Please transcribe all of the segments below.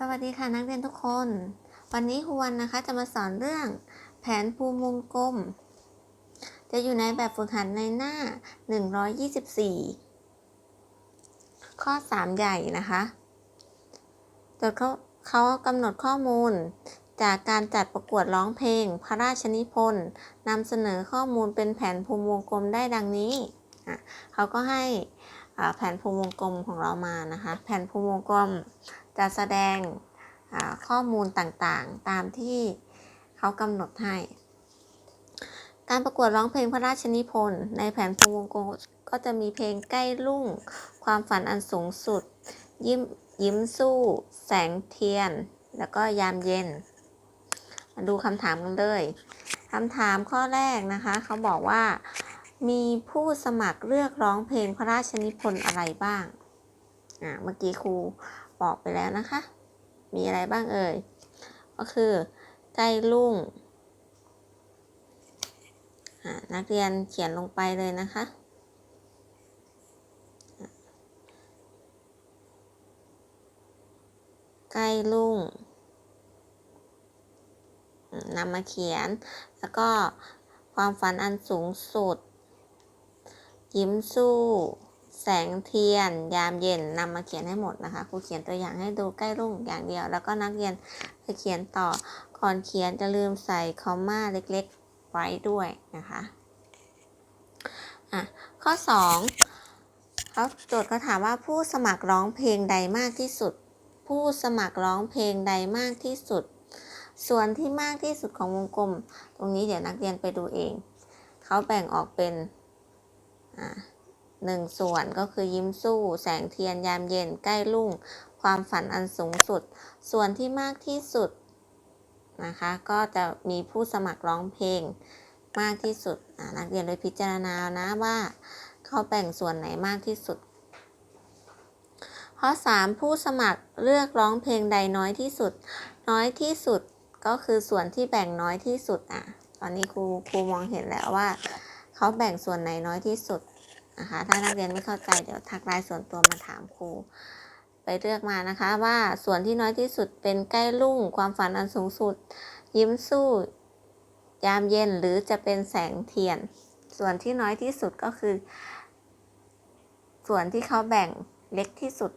สวัสดีค่ะนักเรียนทุกคน วันนี้ครูวันนะคะจะมาสอนเรื่องแผนภูมิวงกลม จะอยู่ในแบบฝึกหัดในหน้า 124 ข้อ 3 ใหญ่นะคะโดยเขาเขากำหนดข้อมูล จากการจัดประกวดร้องเพลง พระราชนิพนธ์นำเสนอข้อมูลเป็นแผนภูมิวงกลมได้ดังนี้ เขาก็ให้แผนภูมิวงกลมของเรามานะคะ แผนภูมิวงกลม จะแสดงข้อมูลต่างๆ ตามที่เขากำหนดให้ การประกวดร้องเพลงพระราชนิพนธ์ในแผนภูมิวงกลมก็จะมีเพลงใกล้รุ่ง ความฝันอันสูงสุด ยิ้มยิ้มสู้ แสงเทียน แล้วก็ยามเย็น มาดูคำถามกันเลยคำถามข้อแรกนะคะ เขาบอกว่ามีผู้สมัครเลือกร้องเพลงพระราชนิพนธ์อะไรบ้าง อ่า เมื่อกี้ครู บอกไปแล้วนะคะ มีอะไรบ้างเอ่ย ก็คือใกล้รุ่งนักเรียนเขียนลงไปเลยนะคะใกล้รุ่งนำมาเขียน แล้วก็ความฝันอันสูงสุด ยิ้มสู้ แสงเทียน ยามเย็นนำมาเขียนให้หมดนะคะครูเขียนตัวอย่างให้ดูใกล้รุ่งอย่างเดียว แล้วก็นักเรียนจะเขียนต่อก่อนเขียนจะลืมใส่คอมมาเล็กๆ ไว้ด้วยนะคะอะข้อ2เขาโจทย์เขาถามว่าผู้สมัครร้องเพลงใดมากที่สุด ผู้สมัครร้องเพลงใดมากที่สุด ส่วนที่มากที่สุดของวงกลม ตรงนี้เดี๋ยวนักเรียนไปดูเอง เขาแบ่งออกเป็นอ่า หนึ่งส่วนก็คือยิ้มสู้ แสงเทียนยามเย็นใกล้รุ่ง ความฝันอันสูงสุด ส่วนที่มากที่สุดนะคะ ก็จะมีผู้สมัครร้องเพลงมากที่สุดนักเรียนไปพิจารณานะว่าเขาแบ่งส่วนไหนมากที่สุดข้อ3ผู้สมัครเลือกร้องเพลงใดน้อยที่สุด น้อยที่สุดก็คือส่วนที่แบ่งน้อยที่สุดอะ ตอนนี้ครูครูมองเห็นแล้วว่า เขาแบ่งส่วนไหนน้อยที่สุด นะคะ ถ้านักเรียนไม่เข้าใจเดี๋ยวทักไลน์ส่วนตัวมาถามครู ไปเลือกมานะคะ ว่าส่วนที่น้อยที่สุดเป็นใกล้รุ่ง ความฝันอันสูงสุด ยิ้มสู้ ยามเย็นหรือจะเป็นแสงเทียน ส่วนที่น้อยที่สุดก็คือ ส่วนที่เขาแบ่งเล็กที่สุด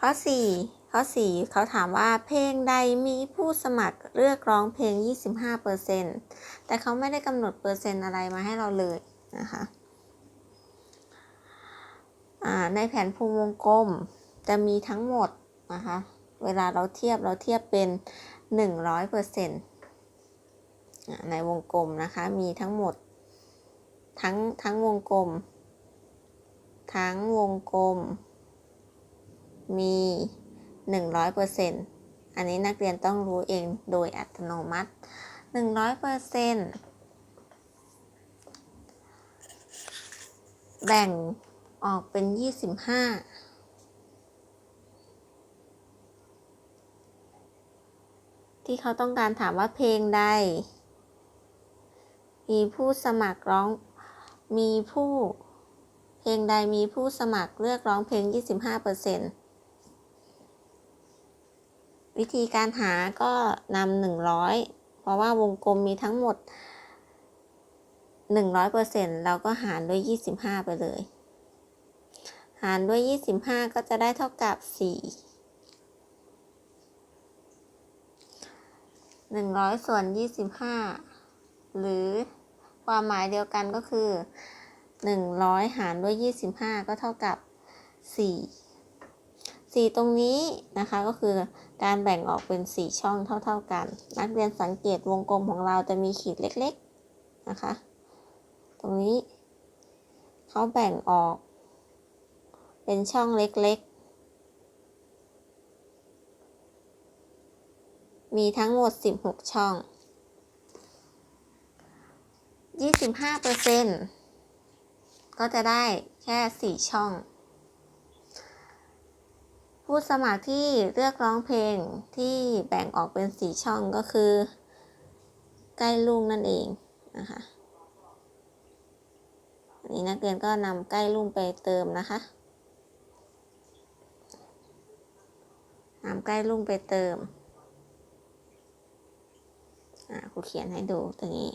ข้อ4 ข้อ 4 เขาถามว่าเพลงใดมีผู้สมัครเลือกร้องเพลง 25%แต่เขาไม่ได้กำหนดเปอร์เซ็นต์อะไรมาให้เราเลยนะคะในแผนภูมิวงกลมจะมีทั้งหมดนะคะ เวลาเราเทียบเราเทียบเป็น 100%ในวงกลมนะคะ มีทั้งหมดทั้งทั้งวงกลม ทั้งวงกลม มี 100%อันนี้นักเรียนต้องรู้เองโดยอัตโนมัติ 100%แบ่งออกเป็น 25ที่เขาต้องการถามว่าเพลงใด มีผู้สมัครร้อง มีผู้ เพลงใดมีผู้สมัครเลือกร้องเพลง 25% วิธีการหาก็นำหนึ่งร้อยเพราะว่าวงกลมมีทั้งหมดหนึ่งร้อยเปอร์เซ็นต์เราก็หารด้วยยี่สิบห้าไปเลย หารด้วยยี่สิบห้าก็จะได้เท่ากับสี่หนึ่งร้อยส่วนยี่สิบห้าหรือความหมายเดียวกันก็คือหนึ่งร้อยหารด้วยยี่สิบห้าก็เท่ากับสี่ สี่ตรงนี้นะคะก็คือการแบ่งออกเป็น 4 ช่องเท่า ๆกัน นักเรียนสังเกตวงกลมของเราจะมีขีดเล็กๆนะคะ ตรงนี้เขาแบ่งออก เป็นช่องเล็กๆ มีทั้งหมด 16 ช่อง 25%ก็จะได้แค่ 4 ช่อง ผู้สมัครที่เลือกร้องเพลงที่แบ่งออกเป็นสีช่องก็คือ ใกล้ลุงนั่นเองนะคะอันนี้นักเรียนก็นำใกล้ลุ่มไปเติมนะคะนำใกล้ลุ่มไปเติมอ่าครูเขียนให้ดูตรงนี้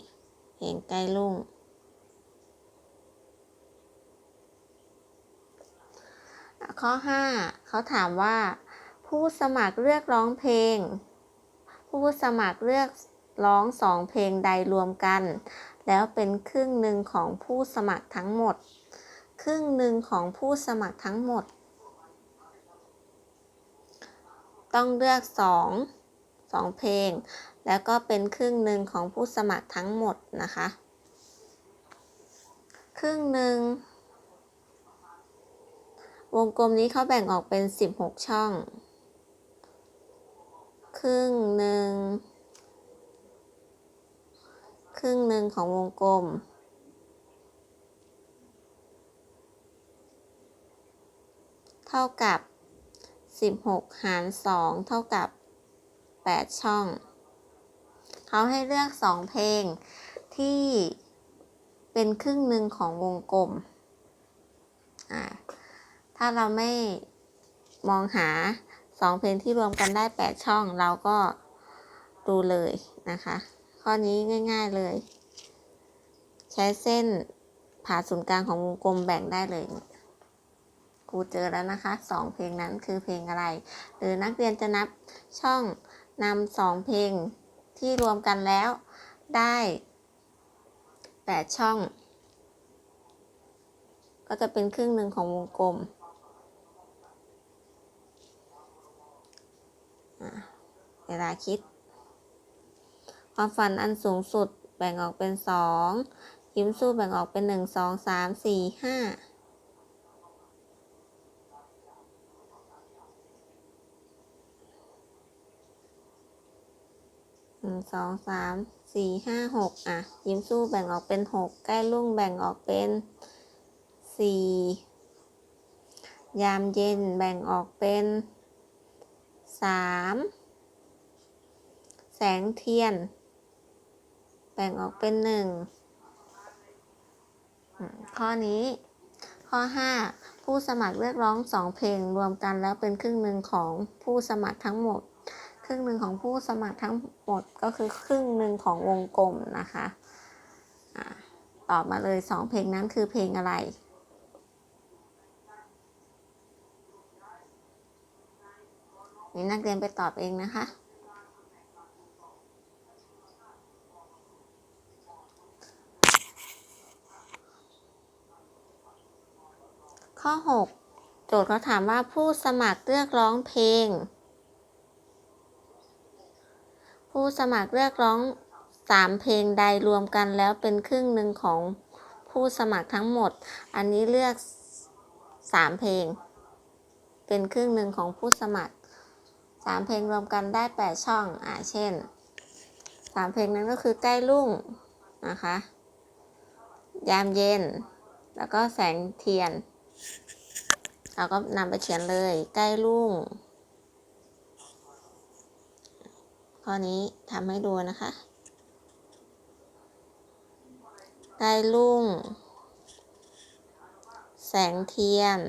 เพลงใกล้ลุ่ง ข้อ 5 เขาถามว่า ผู้สมัครเลือกร้องเพลง ผู้สมัครเลือกร้องสองเพลงใดรวมกัน แล้วเป็นครึ่งหนึ่งของผู้สมัครทั้งหมด ครึ่งหนึ่งของผู้สมัครทั้งหมด ต้องเลือกสองสองเพลง แล้วก็เป็นครึ่งหนึ่งของผู้สมัครทั้งหมดนะคะ ครึ่งหนึ่ง วงกลมนี้เขาแบ่งออกเป็น 16 ช่อง ครึ่งหนึ่ง ครึ่งหนึ่งของวงกลม เท่ากับ 16 หาร 2 เท่ากับ 8 ช่อง เขาให้เลือก 2 เพลงที่เป็นครึ่งหนึ่งของวงกลม อ่า ถ้าเราไม่มองหา 2 เพลงที่รวมกันได้ 8 ช่อง เราก็ดูเลยนะคะ ข้อนี้ง่าย ๆเลย ใช้เส้นผ่าศูนย์กลางของวงกลมแบ่งได้เลยครูเจอแล้วนะคะ 2 เพลงนั้นคือเพลงอะไร หรือนักเรียนจะนับช่องนำสองเพลงที่รวมกันแล้วได้ 8 ช่อง ก็จะเป็นครึ่งหนึ่งของวงกลม เวลาคิด ความฝันอันสูงสุดแบ่งออกเป็นสองยิ้มสู้แบ่งออกเป็นหนึ่งสองสามสี่ห้าหนึ่งสองสามสี่ห้าหกอะ ยิ้มสู้แบ่งออกเป็นหกใกล้ลุ่งแบ่งออกเป็นสี่ยามเย็นแบ่งออกเป็น สามแสงเทียน แบ่งออกเป็นหนึ่งข้อนี้ ข้อ 5 ผู้สมัครเลือกร้องสองเพลงรวมกันแล้วเป็นครึ่งหนึ่งของผู้สมัครทั้งหมด ครึ่งหนึ่งของผู้สมัครทั้งหมดก็คือครึ่งหนึ่งของวงกลมนะคะอะตอบมาเลยสองเพลงนั้นคือเพลงอะไร นี่นักเรียนไปตอบเองนะคะ ข้อ 6 โจทย์เขาถามว่าผู้สมัครเลือกร้องเพลง ผู้สมัครเลือกร้อง 3 เพลงใดรวมกันแล้วเป็นครึ่งหนึ่งของผู้สมัครทั้งหมด อันนี้เลือก 3 เพลง เป็นครึ่งหนึ่งของผู้สมัคร 3เพลงรวมกันได้8ช่อง อ่า เช่น3เพลงนั้นก็คือใกล้รุ่งนะคะ ยามเย็น แล้วก็แสงเทียน เราก็นำไปเขียนเลย ใกล้รุ่ง ข้อนี้ทำให้ดูนะคะ ใกล้รุ่ง แสงเทียน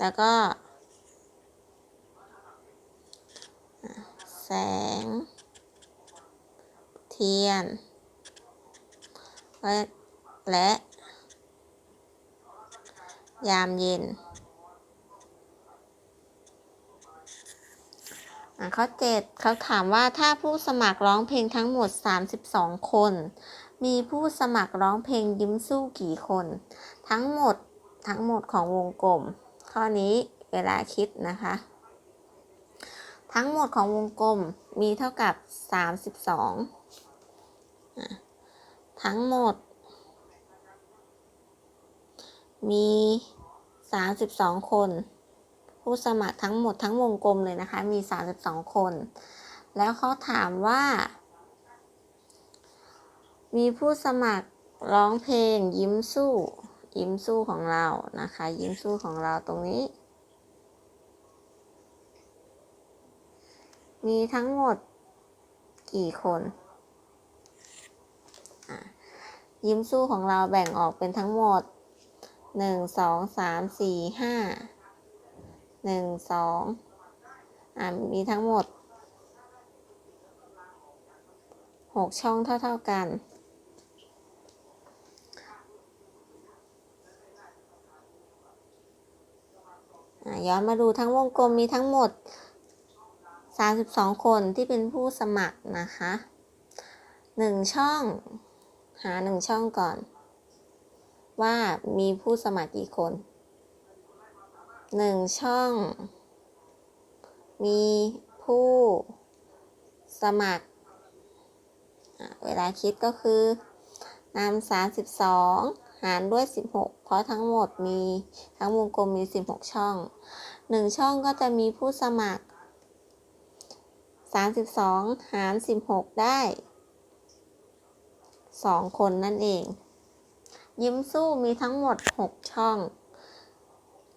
แล้วก็ แสง เทียนและและ ยามเย็นข้อ7เขาถามว่าถ้าผู้สมัครร้องเพลงทั้งหมด 32 คน มีผู้สมัครร้องเพลงยิ้มสู้กี่คน ทั้งหมดทั้งหมดของวงกลม ข้อนี้เวลาคิดนะคะ ทั้งหมดของวงกลมมีเท่ากับ 32อะทั้งหมด มี 32 คน ผู้สมัครทั้งหมดทั้งวงกลมเลยนะคะ มี 32 คน แล้วเขาถามว่า มีผู้สมัครร้องเพลงยิ้มสู้ ยิ้มสู้ของเรานะคะ ยิ้มสู้ของเราตรงนี้ มีทั้งหมดกี่คนยิ้มสู้ของเราแบ่งออกเป็นทั้งหมดหนึ่งสองสามสี่ห้าหนึ่งสองอ่ามีทั้งหมดหกช่องเท่า ๆกัน ย้อนมาดูทั้งวงกลมมีทั้งหมด 32 คนที่เป็นผู้สมัครนะคะ 1 ช่อง หา 1 ช่องก่อน ว่ามีผู้สมัครกี่คน 1 ช่อง มีผู้สมัคร เวลาคิดก็คือนำ32 หารด้วย 16 เพราะทั้งหมดมีทั้งวงกลมมี 16 ช่อง 1 ช่องก็จะมีผู้สมัคร 32 หาร 16 ได้ 2 คนนั่นเอง ยิ้มสู้มีทั้งหมด 6 ช่อง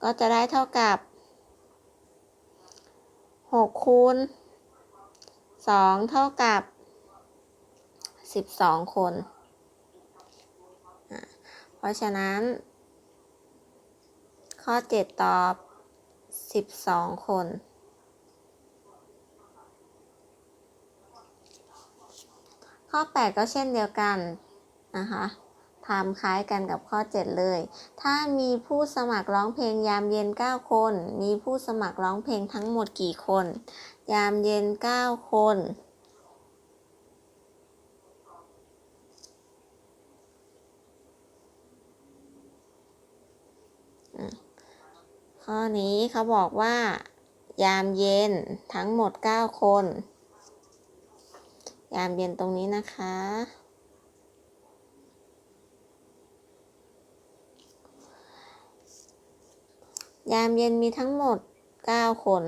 ก็จะได้เท่ากับ 6 คูณ 2 เท่ากับ 12 คนอะ เพราะฉะนั้น ข้อ 7 ตอบ 12 คน ข้อ 8 ก็เช่นเดียวกันนะคะทำคล้ายกันกับข้อ 7 เลย ถ้ามีผู้สมัครร้องเพลงยามเย็น 9 คน มีผู้สมัครร้องเพลงทั้งหมดกี่คน ยามเย็น 9 คน ข้อนี้เขาบอกว่า ยามเย็นทั้งหมด 9 คน ยามเย็นตรงนี้นะคะ ยามเย็นมีทั้งหมด 9 คน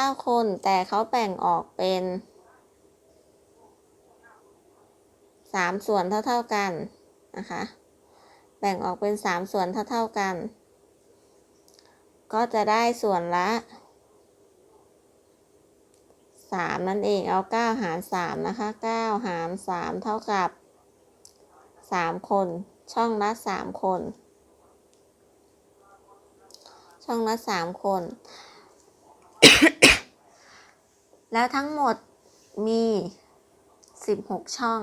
9 คนแต่เขาแบ่งออกเป็น3ส่วนเท่า ๆกันนะคะ แบ่งออกเป็น 3 ส่วนเท่า ๆกัน ก็จะได้ส่วนละ 3 นั่นเองเอา 9 หาร 3 นะคะ 9 หาร 3 เท่ากับ 3 คน ช่องละ 3 คน ช่องละ 3 คน แล้วทั้งหมดมี 16 ช่อง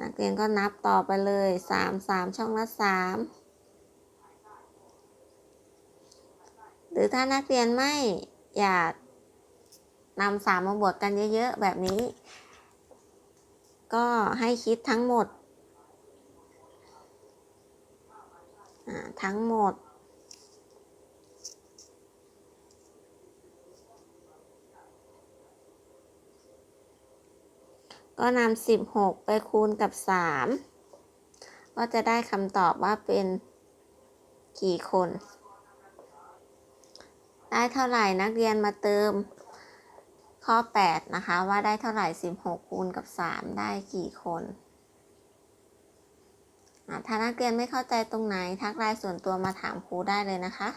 นักเรียนก็นับต่อไปเลย3 3ช่องละ3หรือถ้านักเรียนไม่อยากนำสามมาบวกกันเยอะๆ แบบนี้ ก็ให้คิดทั้งหมด ทั้งหมด ก็นำสิบหกไปคูณกับสามก็จะได้คำตอบว่าเป็นกี่คน ได้เท่าไหร่นักเรียนมาเติมข้อ 8 นะคะ ว่าได้เท่าไหร่ 16 คูณกับ 3 ได้กี่คนถ้านักเรียนไม่เข้าใจตรงไหน ทักไลน์ส่วนตัวมาถามครูได้เลยนะคะ